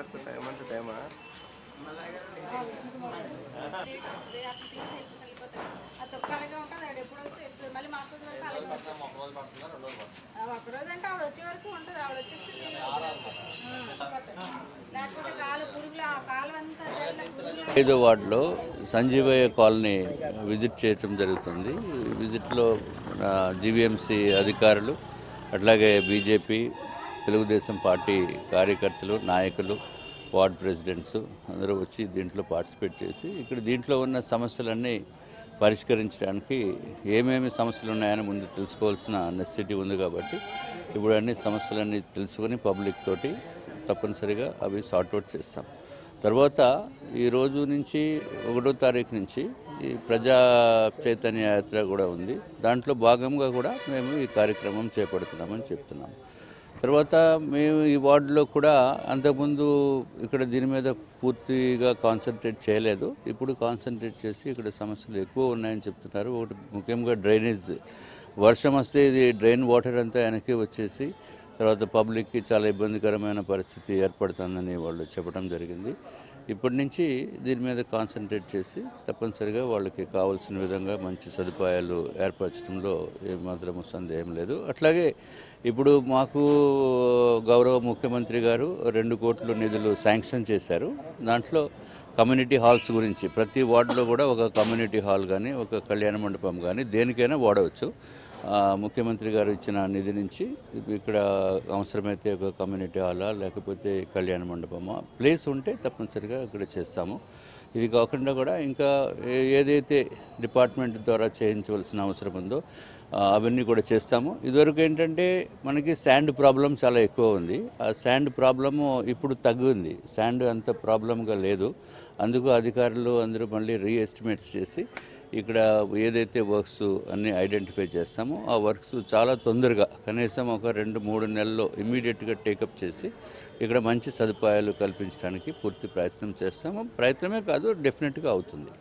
గారితో టైం అంటే టైమా? వచ్చే వరకు ఆవిడ వచ్చేస్తే లేకపోతే కాలు పురుగులు కాలు అంతా ఐదో వార్డులో సంజీవయ్య కాలనీ విజిట్ చేయటం జరుగుతుంది. విజిట్లో జివిఎంసి అధికారులు అట్లాగే బీజేపీ తెలుగుదేశం పార్టీ కార్యకర్తలు నాయకులు వార్డ్ ప్రెసిడెంట్స్ అందరూ వచ్చి దీంట్లో పార్టిసిపేట్ చేసి ఇక్కడ దీంట్లో ఉన్న సమస్యలన్నీ పరిష్కరించడానికి ఏమేమి సమస్యలు ఉన్నాయని ముందు తెలుసుకోవాల్సిన నెసిటీ ఉంది కాబట్టి ఇప్పుడు అన్ని సమస్యలన్నీ తెలుసుకొని పబ్లిక్ తోటి తప్పనిసరిగా అవి సార్ట్అవుట్ చేస్తాం. తర్వాత ఈ రోజు నుంచి ఒకటో తారీఖు నుంచి ఈ ప్రజా చైతన్య యాత్ర కూడా ఉంది. దాంట్లో భాగంగా కూడా మేము ఈ కార్యక్రమం చేపడుతున్నామని చెప్తున్నాం తర్వాత మేము ఈ వార్డులో కూడా అంతకుముందు ఇక్కడ దీని మీద పూర్తిగా కాన్సన్ట్రేట్ చేయలేదు. ఇప్పుడు కాన్సన్ట్రేట్ చేసి ఇక్కడ సమస్యలు ఎక్కువ ఉన్నాయని చెప్తున్నారు. ఒకటి ముఖ్యంగా డ్రైనేజ్. వర్షం వస్తే ఇది డ్రైన్ వాటర్ అంతా వెనక్కి వచ్చేసి తర్వాత పబ్లిక్కి చాలా ఇబ్బందికరమైన పరిస్థితి ఏర్పడుతుందని వాళ్ళు చెప్పడం జరిగింది. ఇప్పటి నుంచి దీని మీద కాన్సన్ట్రేట్ చేసి తప్పనిసరిగా వాళ్ళకి కావాల్సిన విధంగా మంచి సదుపాయాలు ఏర్పరచడంలో ఏమాత్రం సందేహం లేదు. అట్లాగే ఇప్పుడు మాకు గౌరవ ముఖ్యమంత్రి గారు రెండు కోట్ల నిధులు శాంక్షన్ చేశారు. దాంట్లో కమ్యూనిటీ హాల్స్ గురించి ప్రతి వార్డులో కూడా ఒక కమ్యూనిటీ హాల్ కానీ ఒక కళ్యాణ మండపం కానీ దేనికైనా వాడవచ్చు. ముఖ్యమంత్రి గారు ఇచ్చిన నిధి నుంచి ఇక్కడ అవసరమైతే ఒక కమ్యూనిటీ హాలా లేకపోతే కళ్యాణ మండపమా ప్లేస్ ఉంటే తప్పనిసరిగా ఇక్కడ చేస్తాము. ఇది కాకుండా కూడా ఇంకా ఏదైతే డిపార్ట్మెంట్ ద్వారా చేయించవలసిన అవసరం ఉందో అవన్నీ కూడా చేస్తాము. ఇదివరకు ఏంటంటే మనకి శాండ్ ప్రాబ్లం చాలా ఎక్కువ ఉంది. ఆ శాండ్ ప్రాబ్లము ఇప్పుడు తగ్గుంది. శాండ్ అంత ప్రాబ్లం ప్రాబ్లంగా లేదు. అందుకు అధికారులు అందరూ మళ్ళీ రీఎస్టిమేట్స్ చేసి ఇక్కడ ఏదైతే వర్క్స్ అన్నీ ఐడెంటిఫై చేస్తామో ఆ వర్క్స్ చాలా తొందరగా కనీసం ఒక రెండు మూడు నెలల్లో ఇమ్మీడియట్గా టేకప్ చేసి ఇక్కడ మంచి సదుపాయాలు కల్పించడానికి పూర్తి ప్రయత్నం చేస్తాము. ప్రయత్నమే కాదు డెఫినెట్గా అవుతుంది.